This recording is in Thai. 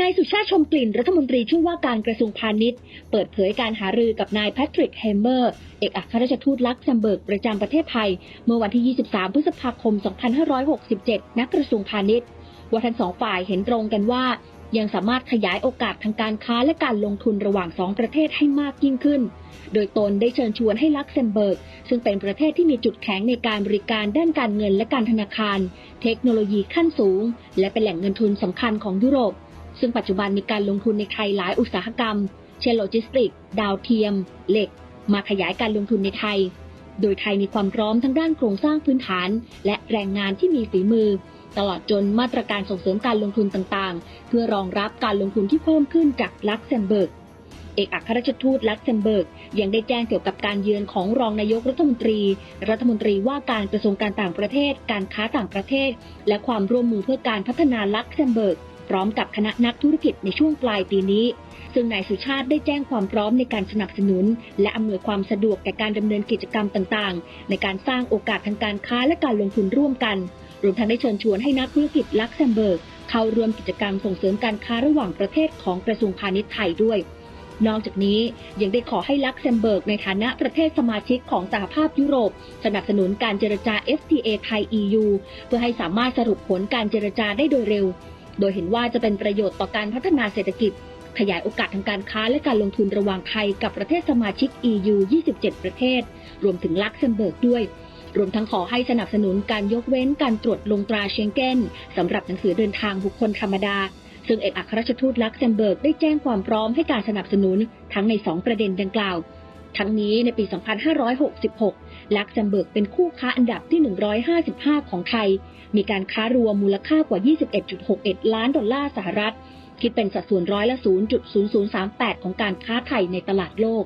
นายสุชาติชมกลิ่นรัฐมนตรีช่วยว่าการกระทรวงพาณิชย์ เปิดเผยการหารือกับนายแพทริกเฮมเมอร์ เอกอัครราชทูตลักเซมเบิร์กประจำประเทศไทย เมื่อวันที่ 23 พฤษภาคม 2567 ณ กระทรวงพาณิชย์ว่าทั้งสองฝ่ายเห็นตรงกันว่า ยังสามารถขยายโอกาสทางการค้าและการลงทุนระหว่างสองประเทศให้มากยิ่งขึ้น โดยตนได้เชิญชวนให้ลักเซมเบิร์ก ซึ่งเป็นประเทศที่มีจุดแข็งในการบริการด้านการเงินและการธนาคาร เทคโนโลยีขั้นสูง และเป็นแหล่งเงินทุนสำคัญของยุโรป ซึ่งปัจจุบันมีการลงทุนในไทยหลายอุตสาหกรรม เช่นโลจิสติก ดาวเทียม เหล็ก มาขยายการลงทุนในไทย โดยไทยมีความพร้อมทั้งด้านโครงสร้างพื้นฐาน และแรงงานที่มีฝีมือ ตลอดจนมาตรการส่งเสริมการลงทุนต่างๆ เพื่อรองรับการลงทุนที่เพิ่มขึ้นจากลักเซมเบิร์กเอกอัครราชทูตลักเซมเบิร์กยังได้แจ้งเกี่ยวกับการเยือนของรองนายกรัฐมนตรี รัฐมนตรีว่าการกระทรวงการต่างประเทศ การค้าต่างประเทศ และความร่วมมือเพื่อการพัฒนาลักเซมเบิร์ก พร้อมกับคณะนักธุรกิจในช่วงปลายปีนี้ ซึ่งนายสุชาติได้แจ้งความพร้อมในการสนับสนุน และอำนวยความสะดวกแก่การดำเนินกิจกรรมต่างๆ ในการสร้างโอกาสทางการค้าและการลงทุนร่วมกัน รวมทั้งได้เชิญชวนให้นักธุรกิจลักเซมเบิร์กเข้าร่วมกิจกรรมส่งเสริมการค้าระหว่างประเทศของกระทรวงพาณิชย์ไทยด้วยนอกจากนี้ยังได้ขอให้ลักเซมเบิร์กในฐานะประเทศสมาชิกของสหภาพยุโรป สนับสนุนการเจรจา FTA ไทย EU เพื่อให้สามารถสรุปผลการเจรจาได้โดยเร็ว โดยเห็นว่าจะเป็นประโยชน์ต่อการพัฒนาเศรษฐกิจ ขยายโอกาสทางการค้าและการลงทุนระหว่างไทยกับประเทศสมาชิก EU 27 ประเทศ รวมถึงลักเซมเบิร์กด้วย รวมทั้งขอให้สนับสนุนการยกเว้นการตรวจลงตราเชงเก้นสำหรับหนังสือเดินทางบุคคลธรรมดา ซึ่งเอกอัครราชทูตลักเซมเบิร์กได้แจ้งความพร้อมให้การสนับสนุนทั้งใน 2 ประเด็นดังกล่าว ทั้งนี้ในปี 2566 ลักเซมเบิร์กเป็นคู่ค้าอันดับที่ 155 ของไทย มีการค้ารวมมูลค่ากว่า 21.61 ล้านดอลลาร์สหรัฐ คิดเป็นสัดส่วนร้อยละ 0.0038 ของการค้าไทยในตลาดโลก